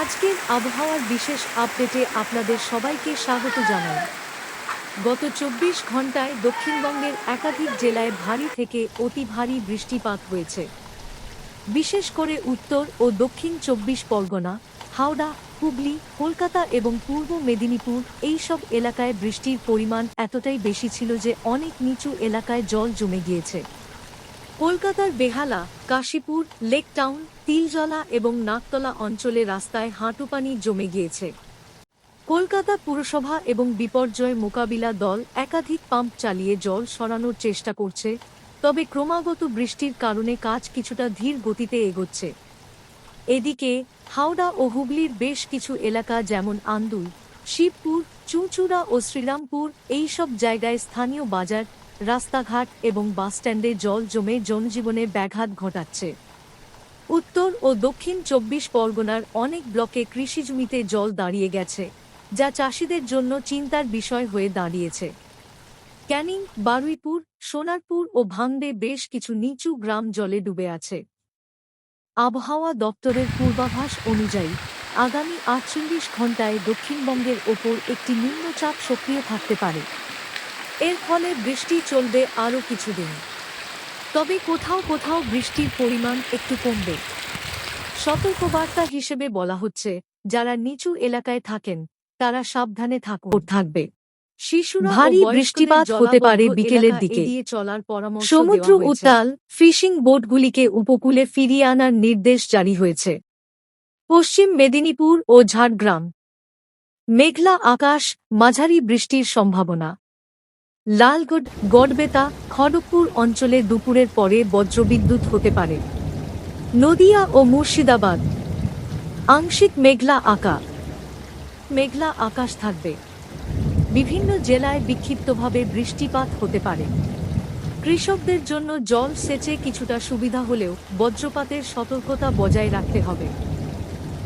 আজকের আবহাওয়ার বিশেষ আপডেটে আপনাদের সবাইকে স্বাগত জানাই। গত চব্বিশ ঘন্টায় দক্ষিণবঙ্গের একাধিক জেলায় ভারী থেকে অতি ভারী বৃষ্টিপাত হয়েছে। বিশেষ করে উত্তর ও দক্ষিণ চব্বিশ পরগনা, হাওড়া, হুগলি, কলকাতা এবং পূর্ব মেদিনীপুর এই সব এলাকায় বৃষ্টির পরিমাণ এতটাই বেশি ছিল যে অনেক নিচু এলাকায় জল জমে গিয়েছে। কলকাতার বেহালা কাশীপুর, লেক টাউন, তিলজলা এবং নাকতলা অঞ্চলে রাস্তায় হাঁটুপানি জমে গিয়েছে। কলকাতা পুরসভা এবং বিপর্যয় মোকাবিলা দল একাধিক পাম্প চালিয়ে জল সরানোর চেষ্টা করছে, তবে ক্রমাগত বৃষ্টির কারণে কাজ কিছুটা ধীর গতিতে এগোচ্ছে। এদিকে, হাওড়া ও হুগলির বেশ কিছু এলাকা যেমন আন্দুল, শিবপুর, চুঁচুড়া ও শ্রীরামপুর এই সব জায়গায় স্থানীয় বাজার রাস্তাঘাট এবং বাসস্ট্যান্ডে জল জমে জনজীবনে ব্যাঘাত ঘটাচ্ছে। উত্তর ও দক্ষিণ চব্বিশ পরগনার অনেক ব্লকে কৃষিজমিতে জল দাঁড়িয়ে গেছে, যা চাষিদের জন্য চিন্তার বিষয় হয়ে দাঁড়িয়েছে। ক্যানিং, বারুইপুর, সোনারপুর ও ভাঙড়ে বেশ কিছু নিচু গ্রাম জলে ডুবে আছে। আবহাওয়া দপ্তরের পূর্বাভাস অনুযায়ী, আগামী আটচল্লিশ ঘন্টায় দক্ষিণবঙ্গের ওপর একটি নিম্নচাপ সক্রিয় থাকতে পারে। এর ফলে বৃষ্টি চলবে আরও কিছুদিন। তবে কোথাও কোথাও বৃষ্টির পরিমাণ একটু কমবে। সতর্কবার্তা হিসেবে বলা হচ্ছে যারা নিচু এলাকায় থাকেন তারা সাবধানে থাকুন। থাকবে। শিশুরা ভারী বৃষ্টিপাত হতে পারে বিকেলের দিকে। চলার পরামর্শ সমুদ্র উত্তাল ফিশিং বোটগুলিকে উপকূলে ফিরিয়ে আনার নির্দেশ জারি হয়েছে। পশ্চিম মেদিনীপুর ও ঝাড়গ্রাম। মেঘলা আকাশ মাঝারি বৃষ্টির সম্ভাবনা। লালগড়, গড়বেতা, খড়গপুর অঞ্চলে দুপুরের পরে বজ্রবিদ্যুৎ হতে পারে। নদিয়া ও মুর্শিদাবাদ। আংশিক মেঘলা আকা, মেঘলা আকাশ থাকবে। বিভিন্ন জেলায় বিক্ষিপ্তভাবে বৃষ্টিপাত হতে পারে। কৃষকদের জন্য জল সেচে কিছুটা সুবিধা হলেও বজ্রপাতের সতর্কতা বজায় রাখতে হবে।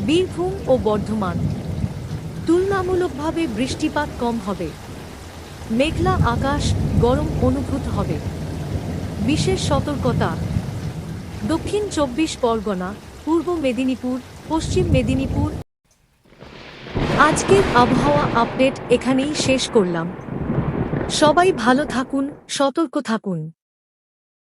বীরভূম ও বর্ধমান। তুলনামূলকভাবে বৃষ্টিপাত কম হবে। মেঘলা আকাশ গরম অনুভূত হবে। বিশেষ সতর্কতা। দক্ষিণ চব্বিশ পরগনা, পূর্ব মেদিনীপুর, পশ্চিম মেদিনীপুর। আজকের আবহাওয়া আপডেট এখানেই শেষ করলাম। সবাই ভালো থাকুন, সতর্ক থাকুন।